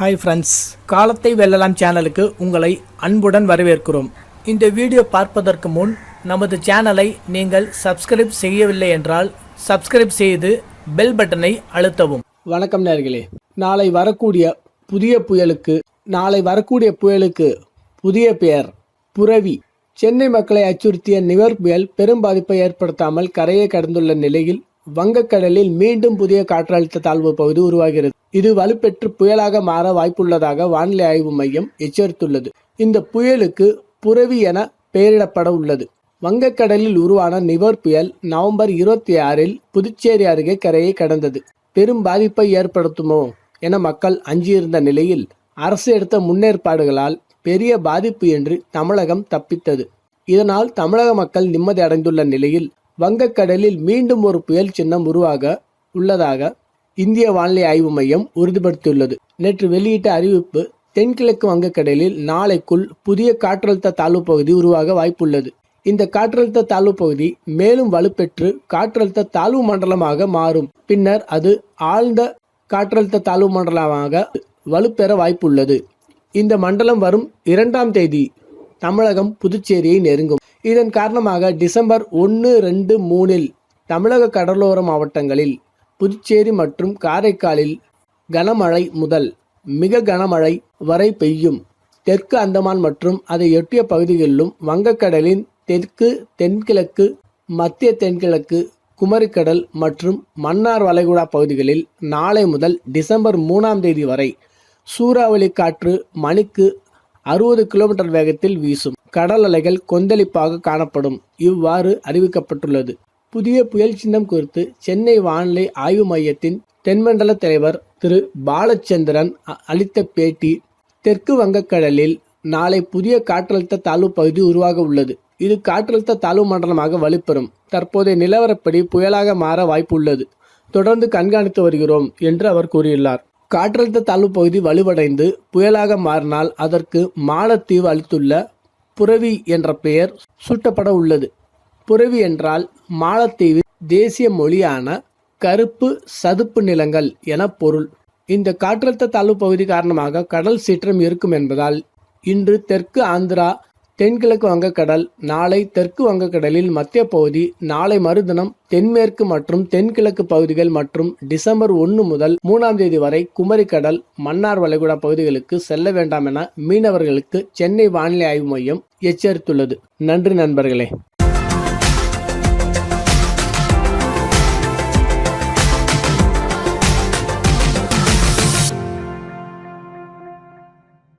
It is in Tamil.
ஹாய் ஃப்ரெண்ட்ஸ் காலத்தை வெல்லலாம் சேனலுக்கு உங்களை அன்புடன் வரவேற்கிறோம். இந்த வீடியோ பார்ப்பதற்கு முன் நமது சேனலை நீங்கள் சப்ஸ்கிரைப் செய்யவில்லை என்றால் சப்ஸ்கிரைப் செய்து பெல் பட்டனை அழுத்தவும். வணக்கம் நேர்களே. நாளை வரக்கூடிய புதிய புயலுக்கு நாளை வரக்கூடிய புயலுக்கு புதிய பெயர் புரவி. சென்னை மக்களை அச்சுறுத்திய நிவர் புயல் பெரும் பாதிப்பை ஏற்படுத்தாமல் கரையை கடந்துள்ள நிலையில் வங்கக்கடலில் மீண்டும் புதிய காற்றழுத்த தாழ்வு பகுதி உருவாகிறது. இது வலுப்பெற்று புயலாக மாற வாய்ப்புள்ளதாக வானிலை ஆய்வு மையம் எச்சரித்துள்ளது. இந்த புயலுக்கு புரவி என பெயரிடப்பட உள்ளது. வங்கக்கடலில் உருவான நிவர் புயல் நவம்பர் இருபத்தி ஆறில் புதுச்சேரி அருகே கரையை கடந்தது. பெரும் பாதிப்பை ஏற்படுத்துமோ என மக்கள் அஞ்சியிருந்த நிலையில் அரசு எடுத்த முன்னேற்பாடுகளால் பெரிய பாதிப்பு என்று தமிழகம் தப்பித்தது. இதனால் தமிழக மக்கள் நிம்மதி அடைந்துள்ள நிலையில் வங்கக்கடலில் மீண்டும் ஒரு புயல் சின்னம் உருவாக உள்ளதாக இந்திய வானிலை ஆய்வு மையம் உறுதிப்படுத்தியுள்ளது. நேற்று வெளியிட்ட அறிவிப்பு தென்கிழக்கு வங்கக்கடலில் நாளைக்குள் புதிய காற்றழுத்த தாழ்வு பகுதி உருவாக வாய்ப்புள்ளது. இந்த காற்றழுத்த தாழ்வு பகுதி மேலும் வலுப்பெற்று காற்றழுத்த தாழ்வு மண்டலமாக மாறும். பின்னர் அது ஆழ்ந்த காற்றழுத்த தாழ்வு மண்டலமாக வலுப்பெற வாய்ப்புள்ளது. இந்த மண்டலம் வரும் இரண்டாம் தேதி தமிழகம் புதுச்சேரியை நெருங்கும். இதன் காரணமாக டிசம்பர் ஒன்று ரெண்டு மூணில் தமிழக கடலோர மாவட்டங்களில் புதுச்சேரி மற்றும் காரைக்காலில் கனமழை முதல் மிக கனமழை வரை பெய்யும். தெற்கு அந்தமான் மற்றும் அதை பகுதிகளிலும் வங்கக்கடலின் தெற்கு தென்கிழக்கு மத்திய தென்கிழக்கு குமரிக்கடல் மற்றும் மன்னார் வளைகுடா பகுதிகளில் நாளை முதல் டிசம்பர் மூணாம் தேதி வரை சூறாவளி காற்று மணிக்கு அறுபது கிலோமீட்டர் வேகத்தில் வீசும். கடல் அலைகள் கொந்தளிப்பாக காணப்படும். இவ்வாறு அறிவிக்கப்பட்டுள்ளது. புதிய புயல் சின்னம் குறித்து சென்னை வானிலை ஆய்வு மையத்தின் தென்மண்டல தலைவர் திரு. பாலச்சந்திரன் அ- அளித்த பேட்டி தெற்கு வங்கக்கடலில் நாளை புதிய காற்றழுத்த தாழ்வு பகுதி உருவாக உள்ளது. இது காற்றழுத்த தாழ்வு மண்டலமாக வலுப்பெறும். தற்போதைய நிலவரப்படி புயலாக மாற வாய்ப்புள்ளது தொடர்ந்து கண்காணித்து வருகிறோம் என்று அவர் கூறியுள்ளார். காற்றழுத்த தாழ்வு பகுதி வலுவடைந்து புயலாக மாறினால் அதற்கு மாலத்தீவு அளித்துள்ள புரவி என்ற பெயர் சூட்டப்பட உள்ளது. புரவி என்றால் மாலத்தீவு தேசிய மொழியான கருப்பு சதுப்பு நிலங்கள் என பொருள். இந்த காற்றழுத்த தாழ்வு பகுதி காரணமாக கடல் சீற்றம் இருக்கும் என்பதால் இன்று தெற்கு ஆந்திரா தென்கிழக்கு வங்கக்கடல் நாளை தெற்கு வங்கக்கடலில் மத்திய பகுதி நாளை மறுதினம் தென்மேற்கு மற்றும் தென்கிழக்கு பகுதிகள் மற்றும் டிசம்பர் ஒன்று முதல் மூணாம் தேதி வரை குமரிக்கடல் மன்னார் வளைகுடா பகுதிகளுக்கு செல்ல வேண்டாம் என மீனவர்களுக்கு சென்னை வானிலை ஆய்வு மையம் எச்சரித்துள்ளது. நன்றி நண்பர்களே.